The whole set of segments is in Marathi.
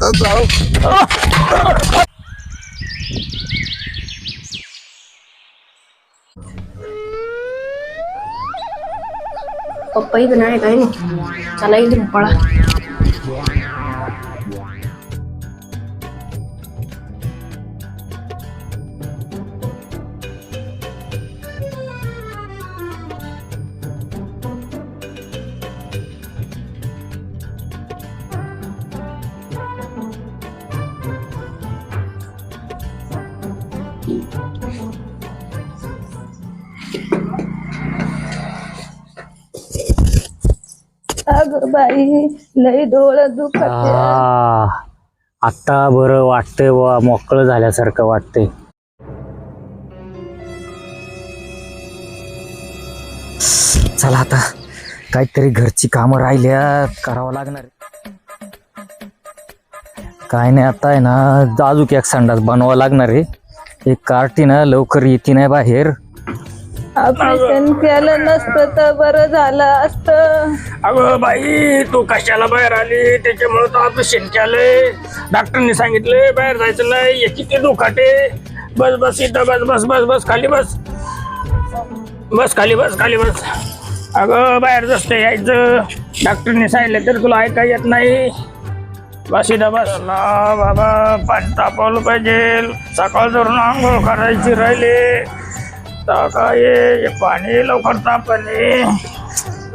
आता जाऊ पप्पा इथं नाही काय नाही चला इथून पळा बाई लई डोळ दुखत. आ, आता बरं वाटतंय वा मोकळं झाल्यासारखं वाटतंय. चला आता काहीतरी घरची कामं राहिल्यात करावं लागणार काय नाही आता आहे ना जाजूक एक संडास बनवावं लागणार आहे. एक कार्टी ना लवकर येते नाही बाहेर. ऑपरेशन केलं नसतं तर बरं झालं असतं. अगं बाई तू कशाला बाहेर आली? त्याच्यामुळे तर ऑपरेशन केलंय. डॉक्टरने सांगितलंय बाहेर जायचं नाही. हे किती दुखाटे. बस बस इथं बस बस बस बस खाली बस. बस खाली बस खाली बस. अगं बाहेर जास्त यायचं. डॉक्टरने सांगितलं तर तुला ऐका येत नाही. बस इथं बस. ला बाबा पाणी तापवलं पाहिजे. सकाळ धरून आंघोळ करायची राहिली. काय हे पाणी लवकर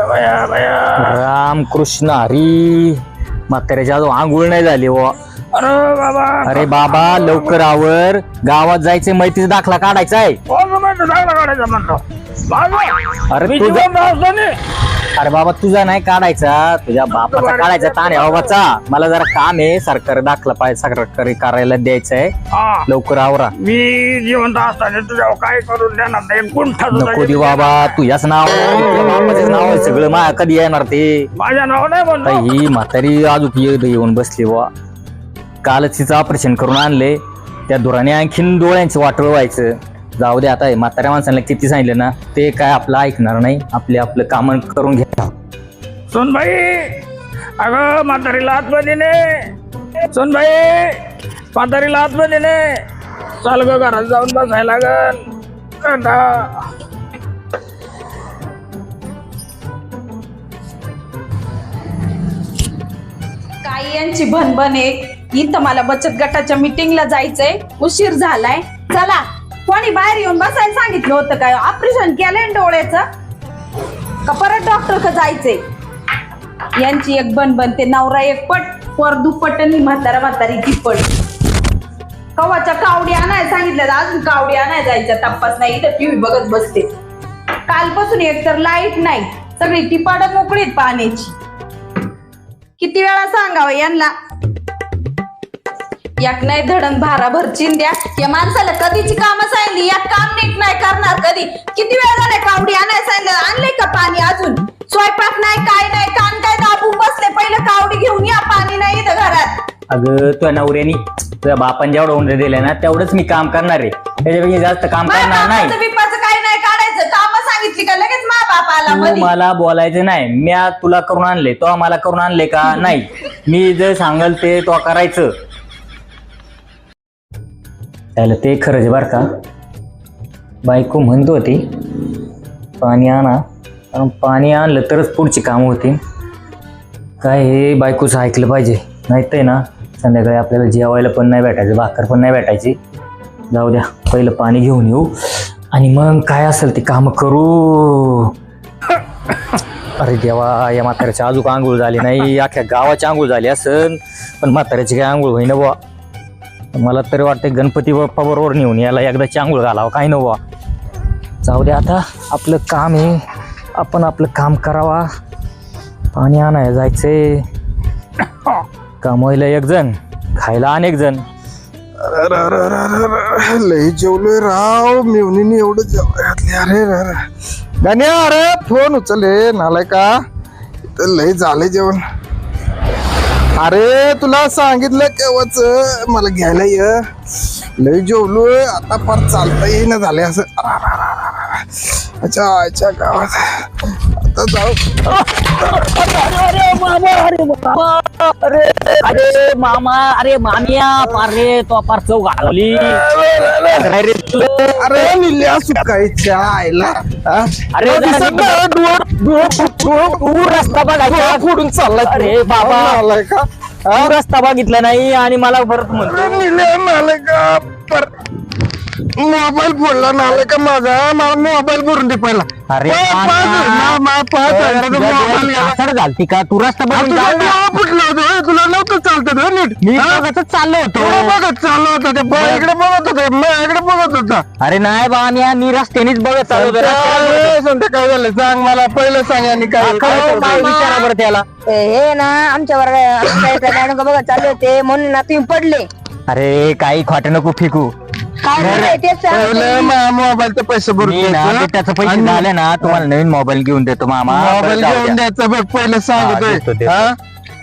बया बया राम हरी. म्हाताऱ्याच्या अजून आंघोळ नाही झाली व अरे बाबा. अरे बाबा लवकर आवर. गावात जायचे मैत्रीचा दाखला काढायचा आहे कोण म्हणतो चांगला काढायचा म्हणतो अरे मी तुझा जिवंत असताना अरे बाबा तुझा नाही काढायचा. तुझ्या बापाचा काढायचा ताण आहे. बाबाचा मला जरा काम आहे. सरकारी दाखला पाहिजे सरकारी कार्यालयात द्यायचं आहे हा. लवकर आवरा मी जिवंत असताना तुझ्यावर काय करून देणार नाही? सुद्धा नको दे बाबा तुझ्याच नाव तुझ्या बापाचंच नाव आहे. सगळं मा कधी येणार ते. माझ्या नाव नाही आता म्हणतो ही म्हातारी अजून ये- येऊन बसली वा कालच तिचं ऑपरेशन करून आणले. त्या धुराने आणखीन डोळ्यांचं वाटळ व्हायचं. जाऊ दे आता हे म्हाताऱ्या माणसाला किती सांगितलं ना ते काय आपलं ऐकणार नाही आपले आपलं काम करून घ्या सोनबाई अगं म्हातारीला आतमध्ये ने. सोनबाई म्हातारीला आतमध्ये ने. चाल ग घरात जाऊन बसायला लागल. काही यांची भनभन आहे. इथं मला बचत गटाच्या मीटिंगला जायचंय. उशीर झालाय. चला. कोणी बाहेर येऊन बसायला सांगितलं होतं काय? ऑपरेशन केलंय ना डोळ्याचं? का परत डॉक्टर का जायचंय? यांची एक बनबन ते नवरा एक पट पर दुपट आणि म्हातारा म्हातारी ती पट. कवाच्या कावडी आणाय सांगितलं अजून कावडी आणाय जायचा तपास नाही इथं टीव्ही बघत बसते. कालपासून एक तर लाइट नाही सगळी टिपाड मोकळीत पाण्याची. किती वेळा सांगावं यांना? एक नाही धडण भाराभर चिंद्या या माणसाला कधीची कामं सांगितली? या काम नीट नाही करणार कधी? किती वेळ झाले कावडी आणायला सांगितलं? आणले का पाणी अजून? स्वयंपाक नाही काय नाही कान काय दाबून बसले? पहिलं कावडी घेऊन या पाणी नाही इथं घरात? अगं तुझ्या नवऱ्यानी तुझ्या बापान जेवढं उंडे दिले ना तेवढंच मी काम करणार आहे. त्याच्यापेक्षा जास्त काम माझ्या करणार नाही. बापाचं काय नाही काढायचं. काम सांगितली का लगेच मा बाप आला तू मला बोलायचं नाही. मी आज तुला करून आणले तो मला करून आणले का? नाही. मी जे सांगल ते तो करायचं. त्याला ते खरंच बर का? बायको म्हणतो होती पाणी आणा. कारण पाणी आणलं तरच पुढची कामं होती काय हे बायकोचं ऐकलं पाहिजे. नाही तर ना संध्याकाळी आपल्याला जेवायला पण नाही भेटायचं भाकर पण नाही भेटायची. जाऊ द्या पहिलं पाणी घेऊन येऊ. आणि मग काय असेल ते कामं करू. अरे देवा या म्हाताऱ्याची अजून आंघोळ झाली नाही. अख्ख्या गावाची आंघोळ झाली असन. पण म्हाताऱ्याची काय आंघोळ होईना बुवा. मला तरी वाटते गणपती बाप्पा बरोबर नेऊन याला एकदा चांगूळ घालावं काय नव्हा जाऊ दे आता आपलं काम आहे. आपण आपलं काम करावा. पाणी आणायला जायचंय. कमवायला एक जण खायला अनेक जण. अरे, लई जेवलोय राव मेवणीने एवढं जेवाय घातले अरे अरे, अरे. अरे फोन उचले नालाय का इथं लई झाले जेवण. अरे तुला सांगितलं केव्हाच? मला घ्यायला ये. लई जेवलो आता फार चालता येईना झाले असं. अच्छा अच्छा गावात. आता जाऊ अरे, अरे, अरे, बाबा अरे अरे मामा अरे मामिया पार रे तो पार चौ घालवली काय रे तू? अरे निल्या सुकायच्या आईला हा? अरे दिसत जरा नाही, डोळं- डोळं- डोळं- तू रस्ता बघायचा डोळं फोडून चाललाय तू. अरे बाबा. आलाय का हा? तू रस्ता बघितला नाही आणि मला परत म्हणतो पर मोबाईल फोडला नालाय का माझा मला मोबाईल भरून दे पहिला अरे पाच- मामा. पाच हजार- मा- पाच हजाराचा तुझ्या मोबाईल गेला. डोळ्यात साखर घालती का तू रस्ता आ, बघून तुला जा ना. डोळं फुटलं होतं होय? तुला नव्हतं चालतं होय नीट मी हा? बघतच चाललो होतो तुला बघत चाललं होतं ते बा इकडे बघत होते माझ्याकडे बघत होता अरे नाही बा आम्ही मी रस्त्यानेच बघत चाललो होतो. काय झालं सांग मला पहिलं सांग आणि काय काय करतोय? विचारा बरं त्याला हे ना आमच्या वर्गात मॅडम बघा चालले होते म्हणून ना तुम्ही पडले अरे काही खोट नको फेकू काय झालंय तेच सांगा पहिलं मा- मोबाईलचे पैसे भरून ना. त्याचं पैसे झाले ना तुम्हाला नवीन मोबाईल घेऊन देतो मामा मोबाईल जाऊ घेऊन द्या. द्यायचं बघ पहिलं हा, देतो, सांगतोय देतो. हा?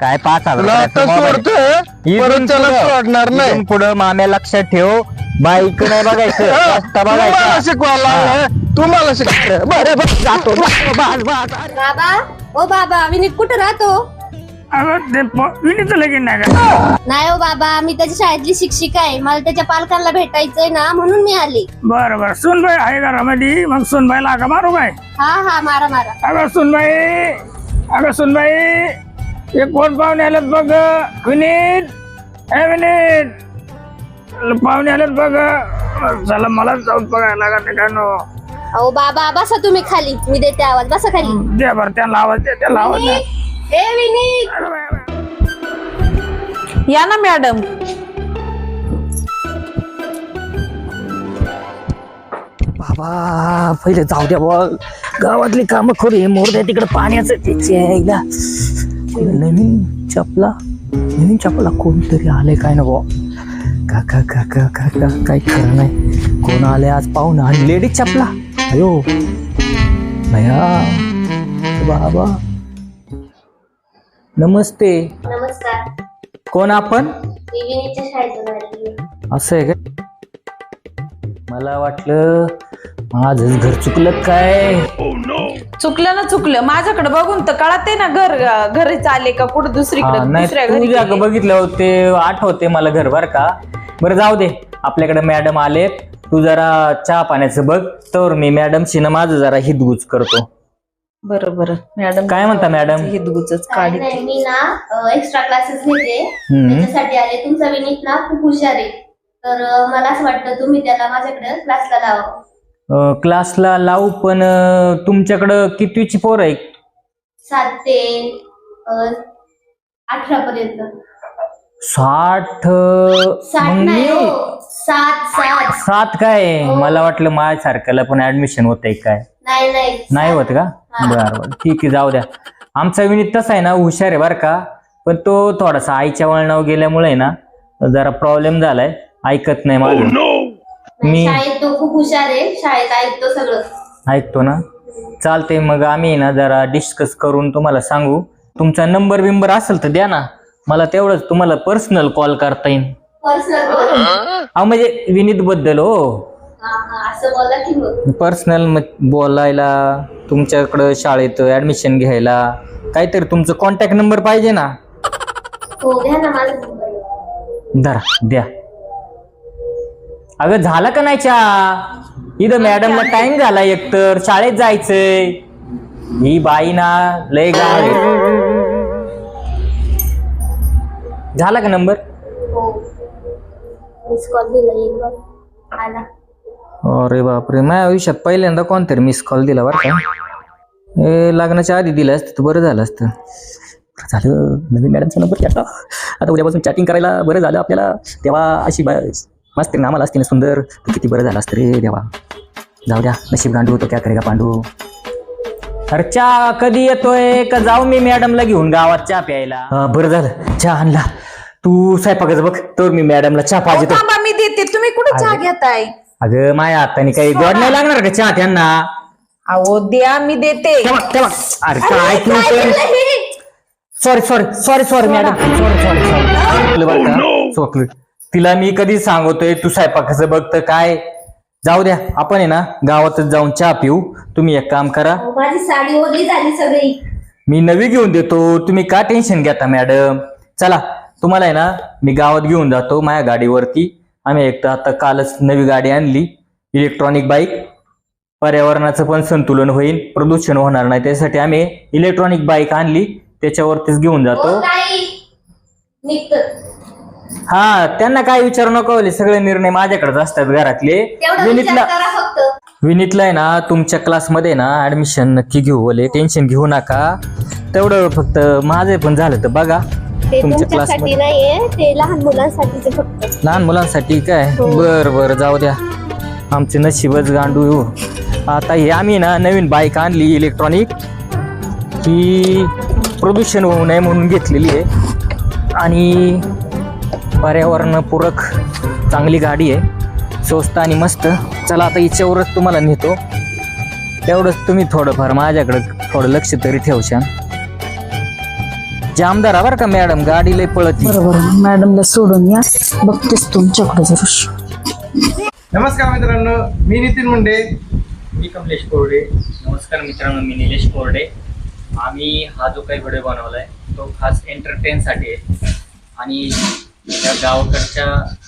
काय पाच तुला आता हजार सोडतोय परत त्याला सोडणार नाही पुढे माम्या लक्षात ठेव बाईक नाही बघायचं हा? रस्ता तू मला बघायचा शिकवायला लागलाय. तू मला शिक बरं बरं जातो बाबा ओ बाबा विनीत कुठं राहतो अगं ते प- विनीचं लगीन नाही का नाही हो बाबा मी त्याच्या शाळेतली शिक्षिका आहे. मला त्याच्या पालकांना भेटायचंय ना म्हणून मी आले. बरं बरं. सुनबाई आहे घरामध्ये. मग सुनबाईला का मारू काय? हा हा मारा मारा. अगं सुनबाई. अगं सुनबाई. हे कोण पाहुणे आलेत बघ? विनीत. ए विनीत. पाहुणे आलेत बघ. चला मला जाऊन बघायला लागत काय नो अहो बाबा बसा तुम्ही खाली. मी देते आवाज. बसा खाली. दे बरं त्यांना आवाज दे त्याला आवाज दे. ए विनीत. या ना मॅडम. बाबा पहिले जाऊ द्या बा गावातली कामं करू मोर द्या तिकडे पाण्याचं त्याची यायला नवीन चपला नवीन चपला कोणतरी आले काय ना बा का का का का का का काही खरं नाही. कोण आले आज पाहून आणि लेडीज चपला? अयो. भया. बाबा. नमस्ते. नमस्कार. कोण आपण? शाळेतून आली. असं आहे का? मला वाटलं माझं घर चुकलं काय? चुकलं ना चुकलं. माझ्याकडे बघून तर कळत ना घर घरीच आले का? कुठं दुसरीकडे हा, नाही दुसऱ्या घरी तुझ्या गेले. बघितलं होते आठवते मला घर बर का? बरं जाऊ दे. आपल्याकडे मॅडम आलेत. तू जरा चहा पाण्याचं बघ. तर मी मॅडमशी ना माझं जरा हितगुज करतो. बरं बरं मॅडम काय म्हणता मॅडम? काय काढी. नाही मी ना एक्स्ट्रा क्लासेस घेते. हम्म. त्याच्यासाठी आले. तुमचा विनीत ना खूप हुशार आहे. तर अं, मला असं वाटतं तुम्ही त्याला माझ्याकडे क्लासला लावा. अं, क्लासला लावू पण अं, तुमच्याकडं कितवीची पोर आहे सात ते अठरा पर्यंत साठ अं, साठ मग नाही मी- हो. सात सात. सात काय? हो. मला वाटलं माझ्यासारख्याला पण ऍडमिशन होतंय काय? नाही नाही. नाही होत का? हा. बरं बरं. ठीक आहे जाऊ द्या. आमचा विनीत तसा आहे ना हुशार आहे बरं का? पण तो थोडासा आईच्या वळणावर गेल्यामुळे ना जरा प्रॉब्लेम झालाय. ऐकत नाही माझं नाही, मी- शाळेत तो खूप हुशार आहे. शाळेत ऐकतो सगळं. ऐकतो ना? चालते मग आम्ही ना जरा डिस्कस करून तुम्हाला सांगू. तुमचा नंबर बिंबर असेल तर द्या ना. मला तेवढंच तुम्हाला पर्सनल कॉल करता येईल. अहो म्हणजे विनीत बद्दल हो असं बोला की मग. पर्सनल बोलायला तुमच्याकडं शाळेत ऍडमिशन घ्यायला काहीतरी तुमचं कॉन्टॅक्ट नंबर पाहिजे ना? हो घ्या ना माझा नंबर धरा द्या. अगं झालं का नाही चहा? इथं मॅडमला टाइम झाला एकतर शाळेत जायचंय. ही बाई ना लय गाव आहे. झाला का नंबर हो. मिस कॉल दिला एक बघ आला. अरे बापरे माझ्या आयुष्यात पहिल्यांदा कोणतरी मिस कॉल दिला बरं का? हे लग्नाच्या आधी दिलं असतं तर बरं झालं असतं. बरं झालं नवीन मॅडमचा नंबर घ्या आता. उद्यापासून चॅटिंग करायला बरं झालं आपल्याला. तेव्हा अशी बा मस्त नामाला असते ना सुंदर. तर किती बरं झालं असतं रे देवा. जाऊ द्या नशीब गांडू तो क्या करेगा पांडू. अरे चहा कधी येतोय का जाऊ मी मॅडमला घेऊन गावात चहा प्यायला? बरं झालं. चहा आणला. तू स्वयंपाकाचं बघ तर मी मॅडमला चहा पाहिजे तर थांबा मी देते. तुम्ही कुठे चहा घेताय? अगं माझ्या हाताने काही गोड नाही लागणार का चहा त्यांना? अहो द्या मी देते. तेव्हा तेव्हा अरे काय तू sorry sorry sorry sorry madam sorry sorry sorry चोकलं तिला मी कधी सांगतोय तू स्वयंपाकाचं बघतं काय? जाऊ द्या आपण आहे ना गावातच जाऊन चहा पिऊ. तुम्ही एक काम करा. अहो, माझी साडी ओली झाली सगळी. मी नवी घेऊन देतो. तुम्ही का टेन्शन घेता मॅडम चला तुम्हाला आहे ना मी गावात घेऊन जातो माझ्या गाडीवरती. आम्ही एक तर आता कालच नवी गाडी आणली इलेक्ट्रॉनिक बाईक पर्यावरणाचं पण संतुलन होईल प्रदूषण होणार नाही त्यासाठी आम्ही इलेक्ट्रॉनिक बाईक आणली त्याच्यावरतीच घेऊन जातो. हो हा त्यांना काय विचारू नको सगळे निर्णय माझ्याकडेच असतात घरातले. विनीतला विनीतला आहे ना तुमच्या क्लासमध्ये ना ऍडमिशन नक्की घेऊ बोले. टेन्शन घेऊ नका. तेवढं फक्त माझं पण झालं तर बघा. ते तुमच्या तुमच्यासाठी क्लासमध्ये नाहीये ते लहान मुलांसाठीचे फक्त. लहान मुलांसाठी काय? हो. बर बर जाऊ द्या. आमचे नशीबच गांडू हो. आता हे आम्ही ना नवीन बाईक आणली इलेक्ट्रॉनिक ही प्रदूषण होऊ नये म्हणून घेतलेली आहे. आणि पर्यावरणपूरक चांगली गाडी आहे. स्वस्त आणि मस्त. चला आता हिच्यावरच तुम्हाला नेतो. तेवढंच तुम्ही थोडंफार माझ्याकडं थोडं लक्ष तरी ठेवशान. जामदार आहे बरं का मॅडम? गाडी लय पळती. बरोबर मॅडमला सोडून या. बघतेस तुमच्याकडे जरूर नमस्कार मित्रांनो मी नितीन मुंडे. मी कमलेश कोरडे. नमस्कार मित्रांनो मी निलेश कोरडे. आम्ही हा जो काही व्हिडिओ बनवलाय तो खास एंटरटेनसाठी आहे. आणि त्या गावाकडच्या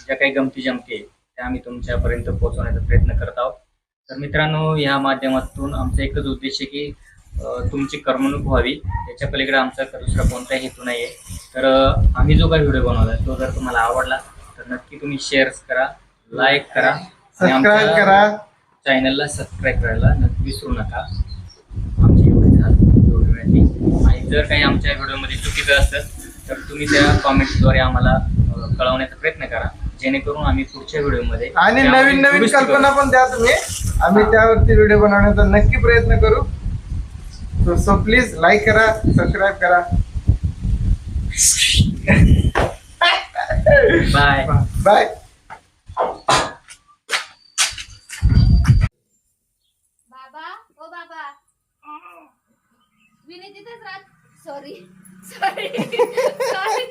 ज्या काही गमती जमती आहेत त्या आम्ही तुमच्यापर्यंत पोहोचवण्याचा प्रयत्न करत आहोत. तर मित्रांनो या माध्यमातून आमचा एकच उद्देश आहे की तुमची करमणूक व्हावी त्याच्या पलीकडे आमचा दुसरा कोणताही हेतू नाही आहे तर आम्ही जो काही व्हिडिओ बनवलाय तो जर तुम्हाला आवडला तर नक्की तुम्ही शेअर्स करा लाईक करा आणि आमच्या- सबस्क्राईब करा चॅनलला सबस्क्राईब करायला नक्की विसरू नका. आमची एवढी झाली व्हिडिओ आणि जर काही आमच्या व्हिडिओमध्ये चुकीचं असेल तर तुम्ही त्या कॉमेंट्सद्वारे आम्हाला अं, कळवण्याचा प्रयत्न करा. जेणेकरून आम्ही पुढच्या व्हिडिओमध्ये आणि नवीन नवीन. कल्पना पण द्या तुम्ही. आम्ही त्यावरती व्हिडिओ बनवण्याचा नक्की प्रयत्न करू. सो प्लीज लाईक करा सबस्क्राईब करा. बाय बाय बाबा ओ बाबा. विनी तिथेच राहत सॉरी सॉरी सॉरी